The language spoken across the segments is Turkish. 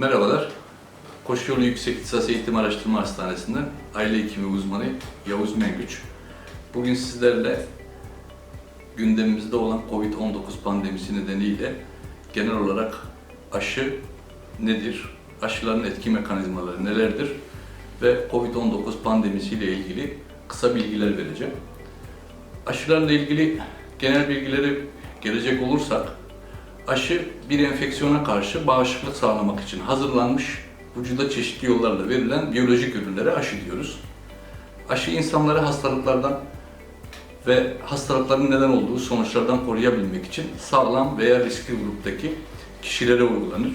Merhabalar. Koşuyolu Yüksek İhtisas Eğitim Araştırma Hastanesi'nden aile hekimi uzmanı Yavuz Mengüç. Bugün sizlerle gündemimizde olan COVID-19 pandemisi nedeniyle genel olarak aşı nedir, aşıların etki mekanizmaları nelerdir ve COVID-19 pandemisiyle ilgili kısa bilgiler vereceğim. Aşılarla ilgili genel bilgileri gelecek olursak, aşı bir enfeksiyona karşı bağışıklık sağlamak için hazırlanmış, vücuda çeşitli yollarla verilen biyolojik ürünlere aşı diyoruz. Aşı insanları hastalıklardan ve hastalıkların neden olduğu sonuçlardan koruyabilmek için sağlam veya riskli gruptaki kişilere uygulanır.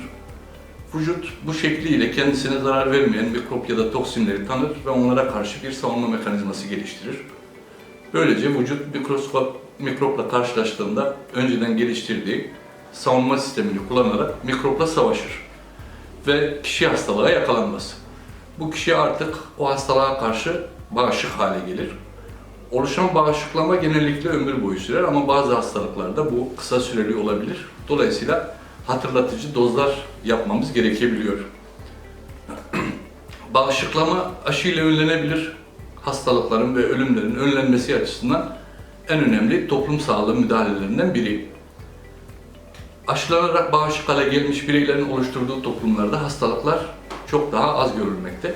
Vücut bu şekliyle kendisine zarar vermeyen mikrop ya da toksinleri tanır ve onlara karşı bir savunma mekanizması geliştirir. Böylece vücut mikroskop, mikropla karşılaştığında önceden geliştirdiği savunma sistemini kullanarak mikropla savaşır ve kişi hastalığa yakalanmaz. Bu kişi artık o hastalığa karşı bağışık hale gelir. Oluşan bağışıklama genellikle ömür boyu sürer ama bazı hastalıklarda bu kısa süreli olabilir. Dolayısıyla hatırlatıcı dozlar yapmamız gerekebiliyor. Bağışıklama aşıyla önlenebilir hastalıkların ve ölümlerin önlenmesi açısından en önemli toplum sağlığı müdahalelerinden biri. Aşılanarak bağışık hale gelmiş bireylerin oluşturduğu toplumlarda hastalıklar çok daha az görülmekte.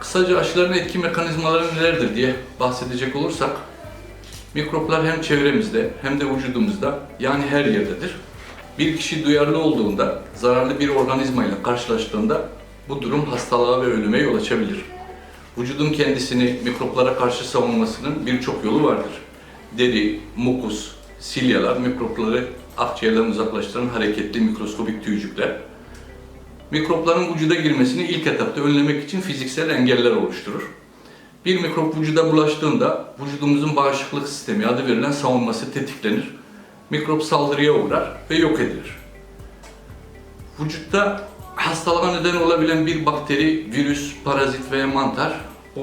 Kısaca aşıların etki mekanizmaları nelerdir diye bahsedecek olursak, mikroplar hem çevremizde hem de vücudumuzda yani her yerdedir. Bir kişi duyarlı olduğunda, zararlı bir organizma ile karşılaştığında bu durum hastalığa ve ölüme yol açabilir. Vücudun kendisini mikroplara karşı savunmasının birçok yolu vardır. Deri, mukus, silyalar mikropları akciğerden uzaklaştıran hareketli mikroskobik tüycükler. Mikropların vücuda girmesini ilk etapta önlemek için fiziksel engeller oluşturur. Bir mikrop vücuda bulaştığında vücudumuzun bağışıklık sistemi adı verilen savunması tetiklenir. Mikrop saldırıya uğrar ve yok edilir. Vücutta hastalığa neden olabilen bir bakteri, virüs, parazit veya mantar o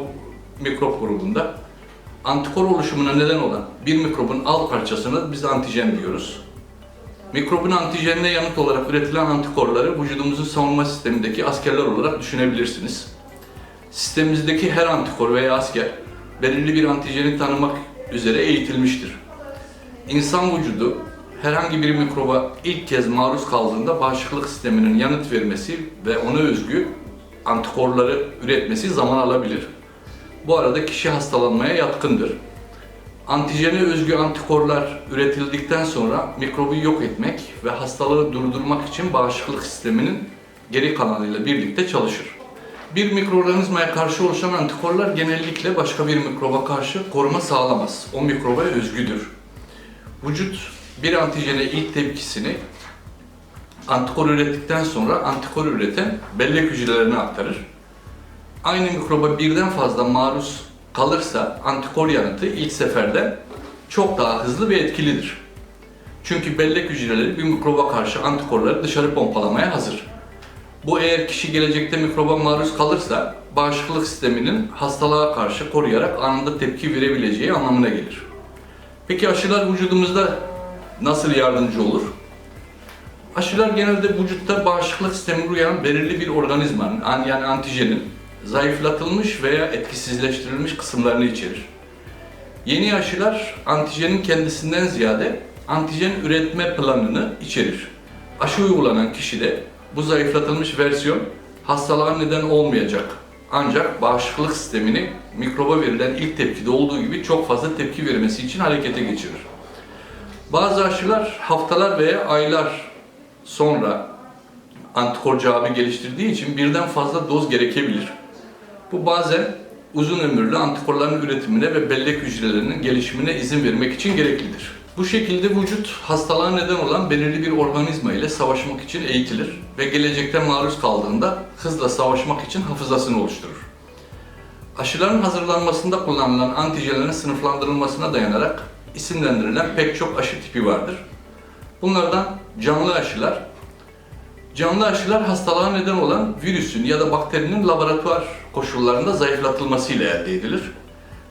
mikrop grubunda antikor oluşumuna neden olan bir mikrobun alt parçasına biz antijen diyoruz. Mikrobun antijenine yanıt olarak üretilen antikorları vücudumuzun savunma sistemindeki askerler olarak düşünebilirsiniz. Sistemimizdeki her antikor veya asker belirli bir antijeni tanımak üzere eğitilmiştir. İnsan vücudu herhangi bir mikroba ilk kez maruz kaldığında bağışıklık sisteminin yanıt vermesi ve ona özgü antikorları üretmesi zaman alabilir. Bu arada kişi hastalanmaya yatkındır. Antijene özgü antikorlar üretildikten sonra mikrobu yok etmek ve hastalığı durdurmak için bağışıklık sisteminin geri kalanıyla birlikte çalışır. Bir mikroorganizmaya karşı oluşan antikorlar genellikle başka bir mikroba karşı koruma sağlamaz. O mikroba özgüdür. Vücut bir antijene ilk tepkisini antikor ürettikten sonra antikor üreten bellek hücrelerine aktarır. Aynı mikroba birden fazla maruz kalırsa antikor yanıtı ilk seferde çok daha hızlı ve etkilidir. Çünkü bellek hücreleri bir mikroba karşı antikorları dışarı pompalamaya hazır. Bu eğer kişi gelecekte mikroba maruz kalırsa bağışıklık sisteminin hastalığa karşı koruyarak anında tepki verebileceği anlamına gelir. Peki aşılar vücudumuzda nasıl yardımcı olur? Aşılar genelde vücutta bağışıklık sistemini uyaran belirli bir organizmanın yani antijenin zayıflatılmış veya etkisizleştirilmiş kısımlarını içerir. Yeni aşılar antijenin kendisinden ziyade antijen üretme planını içerir. Aşı uygulanan kişide bu zayıflatılmış versiyon hastalığa neden olmayacak. Ancak bağışıklık sistemini mikroba verilen ilk tepkide olduğu gibi çok fazla tepki vermesi için harekete geçirir. Bazı aşılar haftalar veya aylar sonra antikor cevabı geliştirdiği için birden fazla doz gerekebilir. Bu bazen uzun ömürlü antikorların üretimine ve bellek hücrelerinin gelişimine izin vermek için gereklidir. Bu şekilde vücut hastalığa neden olan belirli bir organizma ile savaşmak için eğitilir ve gelecekte maruz kaldığında hızla savaşmak için hafızasını oluşturur. Aşıların hazırlanmasında kullanılan antijenlerin sınıflandırılmasına dayanarak isimlendirilen pek çok aşı tipi vardır. Bunlardan canlı aşılar, Canlı aşılar hastalığa neden olan virüsün ya da bakterinin laboratuvar koşullarında zayıflatılmasıyla elde edilir.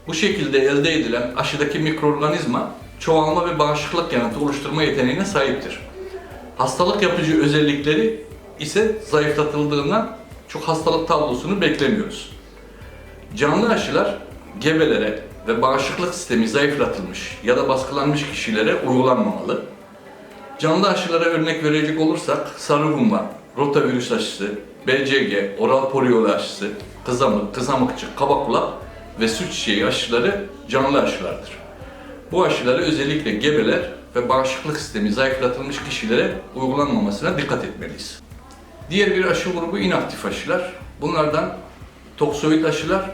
Bu şekilde elde edilen aşıdaki mikroorganizma çoğalma ve bağışıklık yanıtı oluşturma yeteneğine sahiptir. Hastalık yapıcı özellikleri ise zayıflatıldığından çok hastalık tablosunu beklemiyoruz. Canlı aşılar gebelere ve bağışıklık sistemi zayıflatılmış ya da baskılanmış kişilere uygulanmamalı. Canlı aşılara örnek verecek olursak sarı humma, rotavirüs aşısı, BCG, oral polio aşısı, kızamık, kızamıkçı, kaba kulak ve süt çiçeği aşıları canlı aşılardır. Bu aşıları özellikle gebeler ve bağışıklık sistemi zayıflatılmış kişilere uygulanmamasına dikkat etmeliyiz. Diğer bir aşı grubu inaktif aşılar. Bunlardan toksoid aşılar,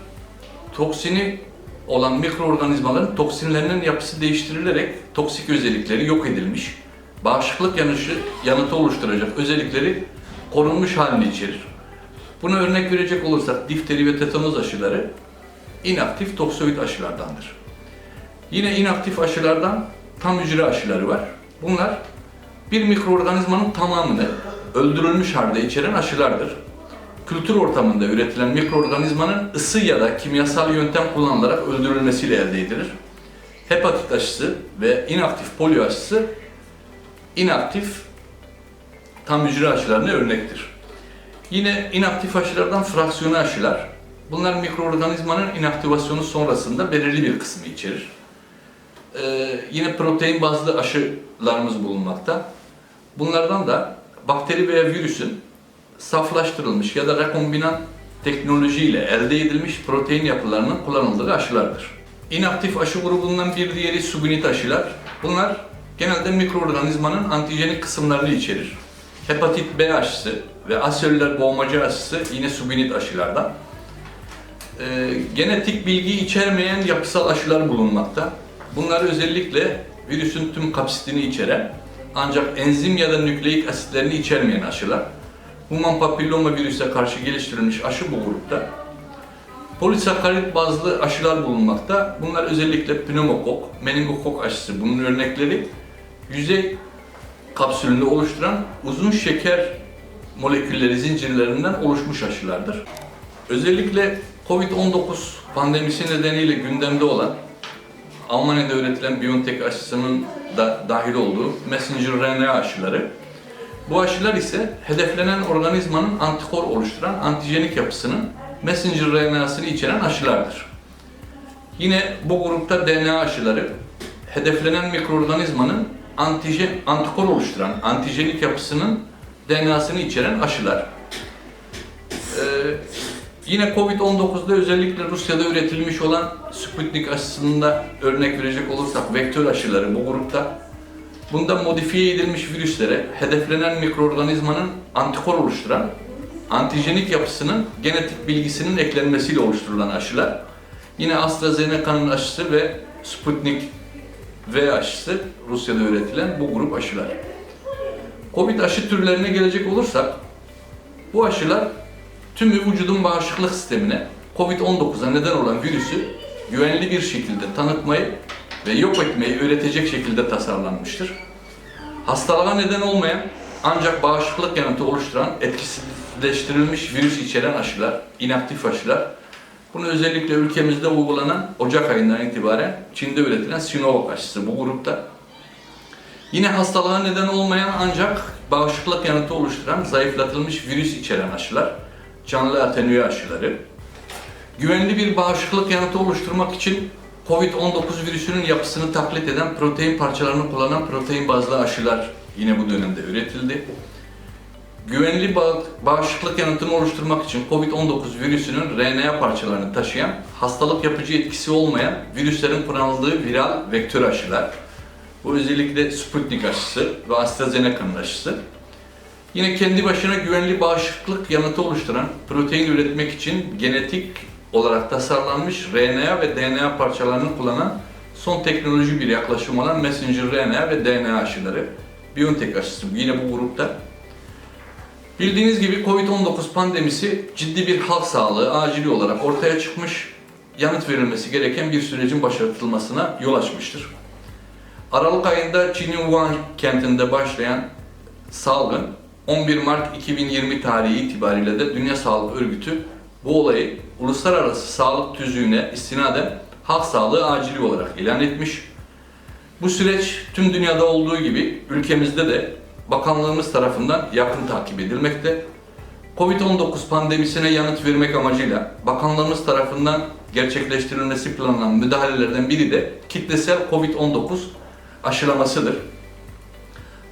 toksini olan mikroorganizmaların toksinlerinin yapısı değiştirilerek toksik özellikleri yok edilmiş, bağışıklık yanışı, yanıtı oluşturacak özellikleri korunmuş halini içerir. Buna örnek verecek olursak difteri ve tetanoz aşıları inaktif toksoid aşılardandır. Yine inaktif aşılardan tam hücre aşıları var. Bunlar bir mikroorganizmanın tamamını öldürülmüş halde içeren aşılardır. Kültür ortamında üretilen mikroorganizmanın ısı ya da kimyasal yöntem kullanılarak öldürülmesiyle elde edilir. Hepatit aşısı ve inaktif polio aşısı inaktif tam hücre aşılarına örnektir. Yine inaktif aşılardan fraksiyonu aşılar. Bunlar mikroorganizmanın inaktivasyonu sonrasında belirli bir kısmı içerir. Ee, yine protein bazlı aşılarımız bulunmakta. Bunlardan da bakteri veya virüsün saflaştırılmış ya da rekombinant teknolojiyle elde edilmiş protein yapılarının kullanıldığı aşılardır. İnaktif aşı grubundan bir diğeri subunit aşılar. Bunlar genelde mikroorganizmanın antijenik kısımlarını içerir. Hepatit B aşısı ve aselüler boğmacı aşısı yine subunit aşılardan. Ee, genetik bilgi içermeyen yapısal aşılar bulunmakta. Bunlar özellikle virüsün tüm kapsitini içeren ancak enzim ya da nükleik asitlerini içermeyen aşılar. Human papilloma virüse karşı geliştirilmiş aşı bu grupta. Polisakarit bazlı aşılar bulunmakta. Bunlar özellikle pneumokok, meningokok aşısı bunun örnekleri. Yüzey kapsülünü oluşturan uzun şeker molekülleri zincirlerinden oluşmuş aşılardır. Özellikle COVID-19 pandemisi nedeniyle gündemde olan Almanya'da üretilen BioNTech aşısının da dahil olduğu messenger RNA aşıları. Bu aşılar ise hedeflenen organizmanın antikor oluşturan antijenik yapısının messenger RNA'sını içeren aşılardır. Yine bu grupta DNA aşıları hedeflenen mikroorganizmanın antijen, antikor oluşturan antijenik yapısının DNA'sını içeren aşılar. Ee, Yine Covid-19'da özellikle Rusya'da üretilmiş olan Sputnik aşısında örnek verecek olursak vektör aşıları bu grupta. Bunda modifiye edilmiş virüslere hedeflenen mikroorganizmanın antikor oluşturan antijenik yapısının genetik bilgisinin eklenmesiyle oluşturulan aşılar. Yine AstraZeneca'nın aşısı ve Sputnik V aşısı Rusya'da üretilen bu grup aşılar. Covid aşı türlerine gelecek olursak bu aşılar tüm vücudun bağışıklık sistemine COVID-19'a neden olan virüsü güvenli bir şekilde tanıtmayı ve yok etmeyi öğretecek şekilde tasarlanmıştır. Hastalığa neden olmayan ancak bağışıklık yanıtı oluşturan etkisizleştirilmiş virüs içeren aşılar, inaktif aşılar, bunu özellikle ülkemizde uygulanan Ocak ayından itibaren Çin'de üretilen Sinovac aşısı bu grupta. Yine hastalığa neden olmayan ancak bağışıklık yanıtı oluşturan zayıflatılmış virüs içeren aşılar, canlı atenüye aşıları. Güvenli bir bağışıklık yanıtı oluşturmak için COVID-19 virüsünün yapısını taklit eden protein parçalarını kullanan protein bazlı aşılar yine bu dönemde üretildi. Güvenli bağ- bağışıklık yanıtını oluşturmak için COVID-19 virüsünün RNA parçalarını taşıyan, hastalık yapıcı etkisi olmayan virüslerin kullanıldığı viral vektör aşılar. Bu özellikle Sputnik aşısı ve AstraZeneca'nın aşısı. Yine kendi başına güvenli bağışıklık yanıtı oluşturan protein üretmek için genetik olarak tasarlanmış RNA ve DNA parçalarını kullanan son teknoloji bir yaklaşım olan messenger RNA ve DNA aşıları. BioNTech aşısı yine bu grupta. Bildiğiniz gibi Covid-19 pandemisi ciddi bir halk sağlığı acili olarak ortaya çıkmış, yanıt verilmesi gereken bir sürecin başlatılmasına yol açmıştır. Aralık ayında Çin'in Wuhan kentinde başlayan salgın 11 Mart 2020 tarihi itibariyle de Dünya Sağlık Örgütü bu olayı uluslararası sağlık tüzüğüne istinaden halk sağlığı acili olarak ilan etmiş. Bu süreç tüm dünyada olduğu gibi ülkemizde de bakanlığımız tarafından yakın takip edilmekte. Covid-19 pandemisine yanıt vermek amacıyla bakanlığımız tarafından gerçekleştirilmesi planlanan müdahalelerden biri de kitlesel Covid-19 aşılamasıdır.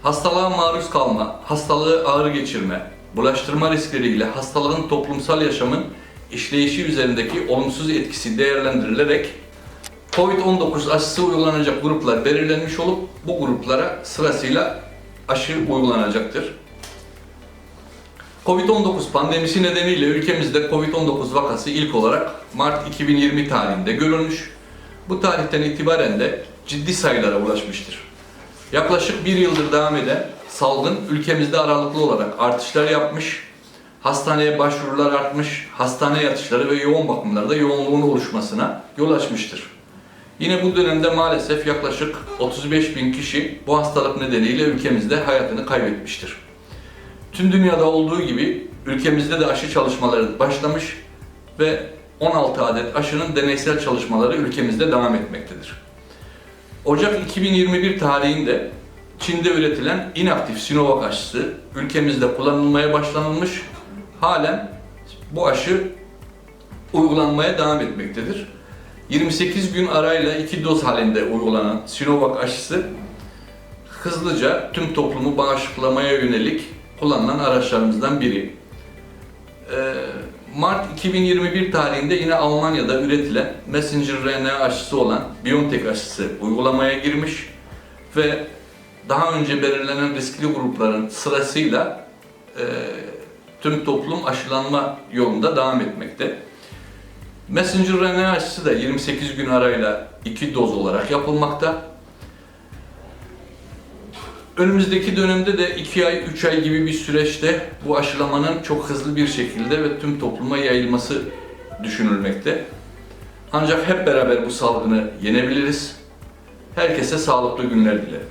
Hastalığa maruz kalma, hastalığı ağır geçirme, bulaştırma riskleriyle hastalığın toplumsal yaşamın işleyişi üzerindeki olumsuz etkisi değerlendirilerek COVID-19 aşısı uygulanacak gruplar belirlenmiş olup bu gruplara sırasıyla aşı uygulanacaktır. Covid-19 pandemisi nedeniyle ülkemizde Covid-19 vakası ilk olarak Mart 2020 tarihinde görülmüş. Bu tarihten itibaren de ciddi sayılara ulaşmıştır. Yaklaşık bir yıldır devam eden salgın ülkemizde aralıklı olarak artışlar yapmış, hastaneye başvurular artmış, hastane yatışları ve yoğun bakımlarda yoğunluğun oluşmasına yol açmıştır. Yine bu dönemde maalesef yaklaşık 35 bin kişi bu hastalık nedeniyle ülkemizde hayatını kaybetmiştir. Tüm dünyada olduğu gibi ülkemizde de aşı çalışmaları başlamış ve 16 adet aşının deneysel çalışmaları ülkemizde devam etmektedir. Ocak 2021 tarihinde Çin'de üretilen inaktif Sinovac aşısı ülkemizde kullanılmaya başlanılmış. Halen bu aşı uygulanmaya devam etmektedir. 28 gün arayla iki doz halinde uygulanan Sinovac aşısı hızlıca tüm toplumu bağışıklamaya yönelik kullanılan araçlarımızdan biri. Ee, Mart 2021 tarihinde yine Almanya'da üretilen messenger RNA aşısı olan BioNTech aşısı uygulamaya girmiş ve daha önce belirlenen riskli grupların sırasıyla e, tüm toplum aşılanma yolunda devam etmekte. Messenger RNA aşısı da 28 gün arayla 2 doz olarak yapılmakta. Önümüzdeki dönemde de 2 ay, 3 ay gibi bir süreçte bu aşılamanın çok hızlı bir şekilde ve tüm topluma yayılması düşünülmekte. Ancak hep beraber bu salgını yenebiliriz. Herkese sağlıklı günler dilerim.